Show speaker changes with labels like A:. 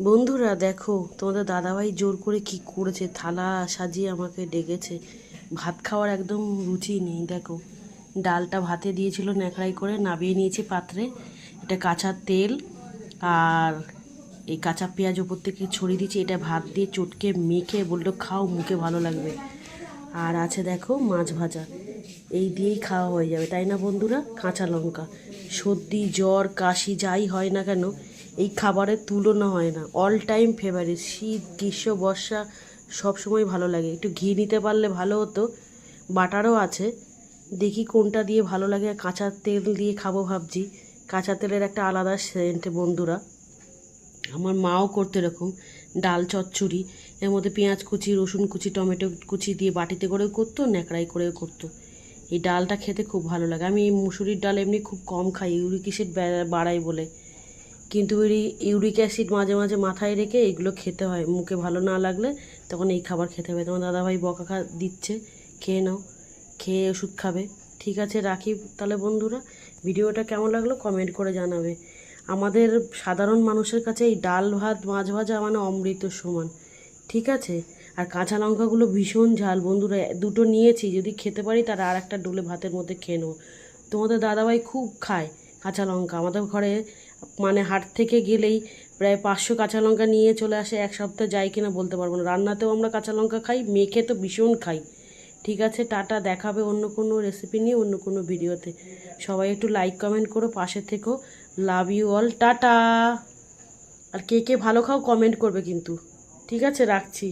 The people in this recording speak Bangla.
A: বন্ধুরা, দেখো, তোমাদের দাদাভাই জোর করে কি করেছে? থালা সাজিয়ে আমাকে ডেকেছে। ভাত খাওয়ার একদম রুচি নেই, দেখো। ডালটা ভাতে দিয়েছিল ন্যাকড়াই করে, নাবিয়ে নিয়েছি পাত্রে। এটা কাঁচা তেল, আর এই কাঁচা পেঁয়াজ ওপর থেকে ছড়িয়ে দিয়েছি। এটা ভাত দিয়ে চটকে মেখে বলল, খাও, মুখে ভালো লাগবে। আর আছে, দেখো, মাছ ভাজা। এই দিয়েই খাওয়া হয়ে যাবে, তাই না বন্ধুরা? কাঁচা লঙ্কা। সর্দি, জ্বর, কাশি, যাই হয় না কেন এই খাবারের তুলনা হয় না। অল টাইম ফেভারিট শীত, গ্রীষ্ম, বর্ষা সব সময় ভালো লাগে। একটু ঘি নিতে পারলে ভালো হতো। বাটারও আছে। দেখি কোনটা দিয়ে ভালো লাগে। কাঁচা তেল দিয়ে খাব ভাবছি। কাঁচা তেলের একটা আলাদা সেন্ট বন্ধুরা। আমার মাও করতো এরকম। ডাল চচ্চড়ি, এর মধ্যে পেঁয়াজ কুচি, রসুন কুচি, টমেটো কুচি দিয়ে বাটিতে করেও করতো ন্যাকড়াই করেও করতো। এই ডালটা খেতে খুব ভালো লাগে। আমি এই মুসুরির ডাল এমনি খুব কম খাই। ইউরিক বাড়াই বলে। কিন্তু ইউরিক অ্যাসিড মাঝে মাঝে মাথায় রেখে এগুলো খেতে হয়। মুখে ভালো না লাগলে তখন এই খাবার খেতে হবে। তোমার দাদাভাই বকা খা দিচ্ছে, খেয়ে নাও, খেয়ে ওষুধ খাবে। ঠিক আছে, রাখি তাহলে বন্ধুরা। ভিডিওটা কেমন লাগল কমেন্ট করে জানাবে। আমাদের সাধারণ মানুষের কাছে এই ডাল ভাত, মাছ ভাজা মানে অমৃত সমান। ঠিক আছে? আর কাঁচা লঙ্কাগুলো ভীষণ ঝাল। বন্ধুরা দুটো নিয়েছি। যদি খেতে পারি তার আর একটা ডোলে ভাতের মধ্যে খেয়ে নেব। তোমাদের দাদাভাই খুব খায় কাঁচা লঙ্কা। আমাদের ঘরে মানে হাট থেকে গেলেই প্রায় পাঁচশো কাঁচা লঙ্কা নিয়ে চলে আসে, এক সপ্তাহ যায় কিনা বলতে পারব না। রান্নাতেও আমরা কাঁচা লঙ্কা খাই, মেখে তো ভীষণ খাই। ঠিক আছে, টাটা, দেখাবে অন্য কোনো রেসিপি নিয়ে অন্য কোনো ভিডিওতে। সবাই একটু লাইক কমেন্ট করো, পাশে থেকো। Love you all tata. আর কে কে ভালো খাও কমেন্ট করবে কিন্তু। ঠিক আছে, রাখছি।